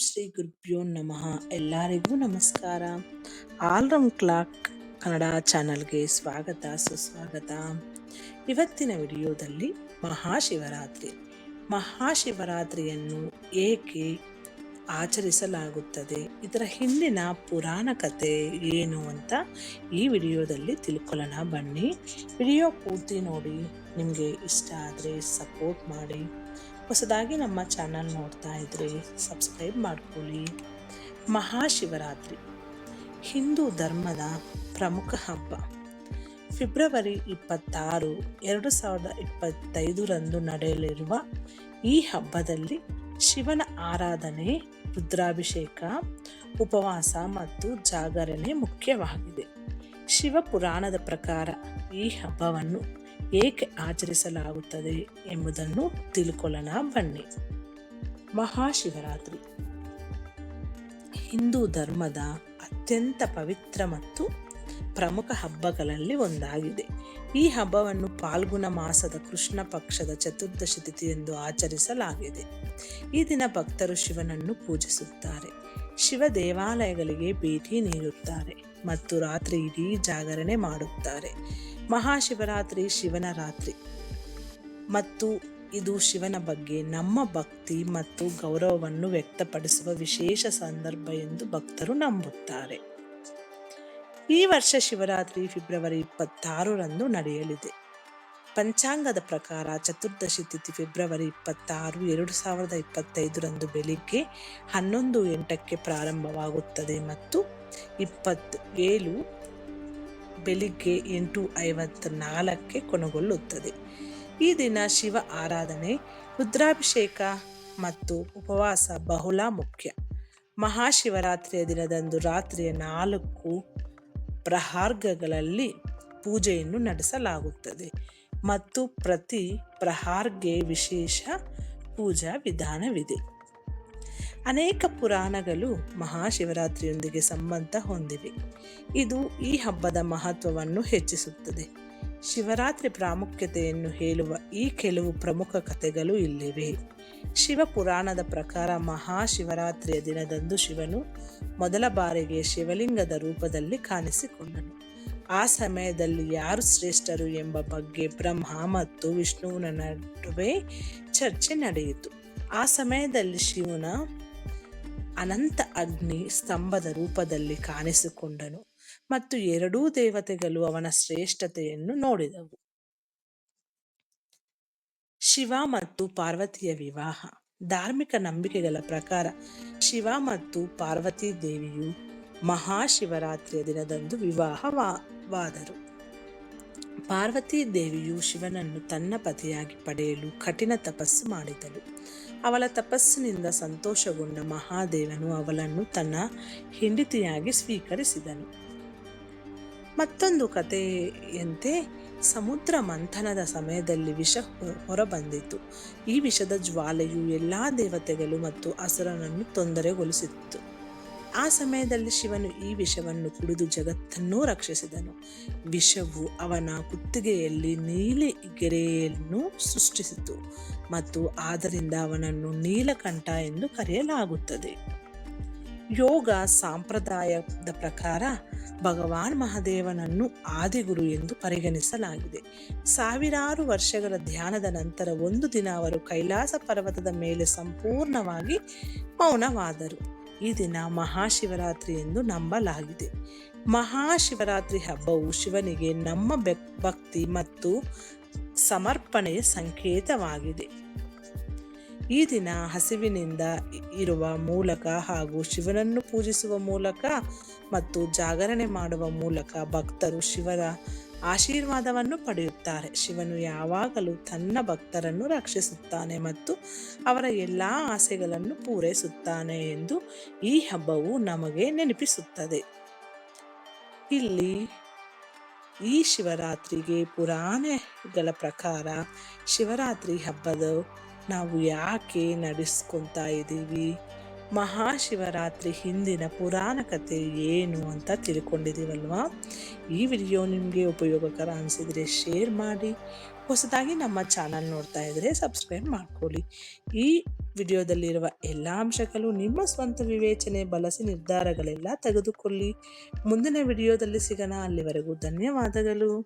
ಶ್ರೀ ಗುರುಭ್ಯೋ ನಮಃ. ಎಲ್ಲರಿಗೂ ನಮಸ್ಕಾರ. ಆಲ್ರಮ್ ಕ್ಲಾಕ್ ಕನ್ನಡ ಚಾನಲ್ಗೆ ಸ್ವಾಗತ, ಸುಸ್ವಾಗತ. ಇವತ್ತಿನ ವಿಡಿಯೋದಲ್ಲಿ ಮಹಾಶಿವರಾತ್ರಿ. ಮಹಾಶಿವರಾತ್ರಿಯನ್ನು ಏಕೆ ಆಚರಿಸಲಾಗುತ್ತದೆ? ಇದರ ಹಿಂದಿನ ಪುರಾಣ ಕಥೆ ಏನು ಅಂತ ಈ ವಿಡಿಯೋದಲ್ಲಿ ತಿಳ್ಕೊಳ್ಳೋಣ. ಬನ್ನಿ, ವಿಡಿಯೋ ಪೂರ್ತಿ ನೋಡಿ. ನಿಮಗೆ ಇಷ್ಟ ಆದರೆ ಸಪೋರ್ಟ್ ಮಾಡಿ. ಹೊಸದಾಗಿ ನಮ್ಮ ಚಾನಲ್ ನೋಡ್ತಾ ಇದ್ರೆ ಸಬ್ಸ್ಕ್ರೈಬ್ ಮಾಡ್ಕೊಳ್ಳಿ. ಮಹಾಶಿವರಾತ್ರಿ, ಹಿಂದೂ ಧರ್ಮದ ಪ್ರಮುಖ ಹಬ್ಬ. ಫೆಬ್ರವರಿ ಇಪ್ಪತ್ತಾರು, ಎರಡು ಸಾವಿರದ ಇಪ್ಪತ್ತೈದರಂದು ನಡೆಯಲಿರುವ ಈ ಹಬ್ಬದಲ್ಲಿ ಶಿವನ ಆರಾಧನೆ, ರುದ್ರಾಭಿಷೇಕ, ಉಪವಾಸ ಮತ್ತು ಜಾಗರಣೆ ಮುಖ್ಯವಾಗಿದೆ. ಶಿವ ಪುರಾಣದ ಪ್ರಕಾರ ಈ ಹಬ್ಬವನ್ನು ಏಕೆ ಆಚರಿಸಲಾಗುತ್ತದೆ ಎಂಬುದನ್ನು ತಿಳ್ಕೊಳ್ಳೋಣ ಬನ್ನಿ. ಮಹಾಶಿವರಾತ್ರಿ. ಹಿಂದೂ ಧರ್ಮದ ಅತ್ಯಂತ ಪವಿತ್ರ ಮತ್ತು ಪ್ರಮುಖ ಹಬ್ಬಗಳಲ್ಲಿ ಒಂದಾಗಿದೆ. ಈ ಹಬ್ಬವನ್ನು ಪಾಲ್ಗುಣ ಮಾಸದ ಕೃಷ್ಣ ಪಕ್ಷದ ಚತುರ್ದಶಿ ಎಂದು ಆಚರಿಸಲಾಗಿದೆ. ಈ ದಿನ ಭಕ್ತರು ಶಿವನನ್ನು ಪೂಜಿಸುತ್ತಾರೆ. ಶಿವ ದೇವಾಲಯಗಳಿಗೆ ಭೇಟಿ ನೀಡುತ್ತಾರೆ ಮತ್ತು ರಾತ್ರಿ ಇಡೀ ಜಾಗರಣೆ ಮಾಡುತ್ತಾರೆ. ಮಹಾಶಿವರಾತ್ರಿ ಶಿವನ ರಾತ್ರಿ. ಮತ್ತು ಇದು ಶಿವನ ಬಗ್ಗೆ ನಮ್ಮ ಭಕ್ತಿ ಮತ್ತು ಗೌರವವನ್ನು ವ್ಯಕ್ತಪಡಿಸುವ ವಿಶೇಷ ಸಂದರ್ಭ ಎಂದು ಭಕ್ತರು ನಂಬುತ್ತಾರೆ. ಈ ವರ್ಷ ಶಿವರಾತ್ರಿ ಫೆಬ್ರವರಿ ಇಪ್ಪತ್ತಾರರಂದು ನಡೆಯಲಿದೆ. ಪಂಚಾಂಗದ ಪ್ರಕಾರ ಚತುರ್ದಶಿ ತಿಥಿ ಫೆಬ್ರವರಿ ಇಪ್ಪತ್ತಾರು, ಎರಡು ಸಾವಿರದ ಇಪ್ಪತ್ತೈದರಂದು ಬೆಳಿಗ್ಗೆ ಹನ್ನೊಂದು ಎಂಟಕ್ಕೆ ಪ್ರಾರಂಭವಾಗುತ್ತದೆ ಮತ್ತು ಇಪ್ಪತ್ತು ಏಳು ಬೆಳಿಗ್ಗೆ ಎಂಟು ಐವತ್ತ ನಾಲ್ಕಕ್ಕೆ ಕೊನೆಗೊಳ್ಳುತ್ತದೆ. ಈ ದಿನ ಶಿವ ಆರಾಧನೆ, ರುದ್ರಾಭಿಷೇಕ ಮತ್ತು ಉಪವಾಸ ಬಹುಳ ಮುಖ್ಯ. ಮಹಾಶಿವರಾತ್ರಿಯ ದಿನದಂದು ರಾತ್ರಿಯ ನಾಲ್ಕು ಪ್ರಹಾರ್ಗಗಳಲ್ಲಿ ಪೂಜೆಯನ್ನು ನಡೆಸಲಾಗುತ್ತದೆ. ಮತ್ತು ಪ್ರತಿ ಪ್ರಹಾರ್ಗೆ ವಿಶೇಷ ಪೂಜಾ ವಿಧಾನವಿದೆ. ಅನೇಕ ಪುರಾಣಗಳು ಮಹಾಶಿವರಾತ್ರಿಯೊಂದಿಗೆ ಸಂಬಂಧ ಹೊಂದಿವೆ. ಇದು ಈ ಹಬ್ಬದ ಮಹತ್ವವನ್ನು ಹೆಚ್ಚಿಸುತ್ತದೆ. ಶಿವರಾತ್ರಿ ಪ್ರಾಮುಖ್ಯತೆಯನ್ನು ಹೇಳುವ ಈ ಕೆಲವು ಪ್ರಮುಖ ಕಥೆಗಳು ಇಲ್ಲಿವೆ. ಶಿವ ಪುರಾಣದ ಪ್ರಕಾರ ಮಹಾಶಿವರಾತ್ರಿಯ ದಿನದಂದು ಶಿವನು ಮೊದಲ ಬಾರಿಗೆ ಶಿವಲಿಂಗದ ರೂಪದಲ್ಲಿ ಕಾಣಿಸಿಕೊಂಡನು. ಆ ಸಮಯದಲ್ಲಿ ಯಾರು ಶ್ರೇಷ್ಠರು ಎಂಬ ಬಗ್ಗೆ ಬ್ರಹ್ಮ ಮತ್ತು ವಿಷ್ಣುವಿನ ನಡುವೆ ಚರ್ಚೆ ನಡೆಯಿತು. ಆ ಸಮಯದಲ್ಲಿ ಶಿವನ ಅನಂತ ಅಗ್ನಿ ಸ್ತಂಭದ ರೂಪದಲ್ಲಿ ಕಾಣಿಸಿಕೊಂಡನು ಮತ್ತು ಎರಡೂ ದೇವತೆಗಳು ಅವನ ಶ್ರೇಷ್ಠತೆಯನ್ನು ನೋಡಿದವು. ಶಿವ ಮತ್ತು ಪಾರ್ವತಿಯ ವಿವಾಹ. ಧಾರ್ಮಿಕ ನಂಬಿಕೆಗಳ ಪ್ರಕಾರ ಶಿವ ಮತ್ತು ಪಾರ್ವತಿ ದೇವಿಯು ಮಹಾಶಿವರಾತ್ರಿಯ ದಿನದಂದು ವಿವಾಹವಾದರು. ಪಾರ್ವತಿ ದೇವಿಯು ಶಿವನನ್ನು ತನ್ನ ಪತಿಯಾಗಿ ಪಡೆಯಲು ಕಠಿಣ ತಪಸ್ಸು ಮಾಡಿದಳು. ಅವಳ ತಪಸ್ಸಿನಿಂದ ಸಂತೋಷಗೊಂಡ ಮಹಾದೇವನು ಅವಳನ್ನು ತನ್ನ ಹೆಂಡತಿಯಾಗಿ ಸ್ವೀಕರಿಸಿದನು. ಮತ್ತೊಂದು ಕಥೆಯಂತೆ ಸಮುದ್ರ ಮಂಥನದ ಸಮಯದಲ್ಲಿ ವಿಷ ಹೊರಬಂದಿತು. ಈ ವಿಷದ ಜ್ವಾಲೆಯು ಎಲ್ಲಾ ದೇವತೆಗಳು ಮತ್ತು ಅಸುರನನ್ನು ತೊಂದರೆಗೊಳಿಸಿತ್ತು. ಆ ಸಮಯದಲ್ಲಿ ಶಿವನು ಈ ವಿಷವನ್ನು ಕುಡಿದು ಜಗತ್ತನ್ನೂ ರಕ್ಷಿಸಿದನು. ವಿಷವು ಅವನ ಕುತ್ತಿಗೆಯಲ್ಲಿ ನೀಲಿ ಗೆರೆಯನ್ನು ಸೃಷ್ಟಿಸಿತು ಮತ್ತು ಆದ್ದರಿಂದ ಅವನನ್ನು ನೀಲಕಂಠ ಎಂದು ಕರೆಯಲಾಗುತ್ತದೆ. ಯೋಗ ಸಂಪ್ರದಾಯದ ಪ್ರಕಾರ ಭಗವಾನ್ ಮಹಾದೇವನನ್ನು ಆದಿಗುರು ಎಂದು ಪರಿಗಣಿಸಲಾಗಿದೆ. ಸಾವಿರಾರು ವರ್ಷಗಳ ಧ್ಯಾನದ ನಂತರ ಒಂದು ದಿನ ಅವರು ಕೈಲಾಸ ಪರ್ವತದ ಮೇಲೆ ಸಂಪೂರ್ಣವಾಗಿ ಮೌನವಾದರು. ಈ ದಿನ ಮಹಾಶಿವರಾತ್ರಿ ಎಂದು ನಂಬಲಾಗಿದೆ. ಮಹಾಶಿವರಾತ್ರಿ ಹಬ್ಬವು ಶಿವನಿಗೆ ನಮ್ಮ ಭಕ್ತಿ ಮತ್ತು ಸಮರ್ಪಣೆಯ ಸಂಕೇತವಾಗಿದೆ. ಈ ದಿನ ಹಸಿವಿನಿಂದ ಇರುವ ಮೂಲಕ ಹಾಗೂ ಶಿವನನ್ನು ಪೂಜಿಸುವ ಮೂಲಕ ಮತ್ತು ಜಾಗರಣೆ ಮಾಡುವ ಮೂಲಕ ಭಕ್ತರು ಶಿವರ ಆಶೀರ್ವಾದವನ್ನು ಪಡೆಯುತ್ತಾರೆ. ಶಿವನು ಯಾವಾಗಲೂ ತನ್ನ ಭಕ್ತರನ್ನು ರಕ್ಷಿಸುತ್ತಾನೆ ಮತ್ತು ಅವರ ಎಲ್ಲ ಆಸೆಗಳನ್ನು ಪೂರೈಸುತ್ತಾನೆ ಎಂದು ಈ ಹಬ್ಬವು ನಮಗೆ ನೆನಪಿಸುತ್ತದೆ. ಇಲ್ಲಿ ಈ ಶಿವರಾತ್ರಿಗೆ ಪುರಾಣಗಳ ಪ್ರಕಾರ ಶಿವರಾತ್ರಿ ಹಬ್ಬದ ನಾವು ಯಾಕೆ ನಡೆಸ್ಕೊತಾ ಇದ್ದೀವಿ? ಮಹಾಶಿವರಾತ್ರಿ ಹಿಂದಿನ ಪುರಾಣ ಕಥೆ ಏನು ಅಂತ ತಿಳ್ಕೊಂಡಿದ್ದೀವಲ್ವಾ? ಈ ವಿಡಿಯೋ ನಿಮಗೆ ಉಪಯೋಗಕರ ಅನಿಸಿದರೆ ಶೇರ್ ಮಾಡಿ. ಹೊಸದಾಗಿ ನಮ್ಮ ಚಾನಲ್ ನೋಡ್ತಾ ಇದ್ದರೆ ಸಬ್ಸ್ಕ್ರೈಬ್ ಮಾಡ್ಕೊಳ್ಳಿ. ಈ ವಿಡಿಯೋದಲ್ಲಿರುವ ಎಲ್ಲ ಅಂಶಗಳು ನಿಮ್ಮ ಸ್ವಂತ ವಿವೇಚನೆ ಬಳಸಿ ನಿರ್ಧಾರಗಳೆಲ್ಲ ತೆಗೆದುಕೊಳ್ಳಿ. ಮುಂದಿನ ವಿಡಿಯೋದಲ್ಲಿ ಸಿಗೋಣ. ಅಲ್ಲಿವರೆಗೂ ಧನ್ಯವಾದಗಳು.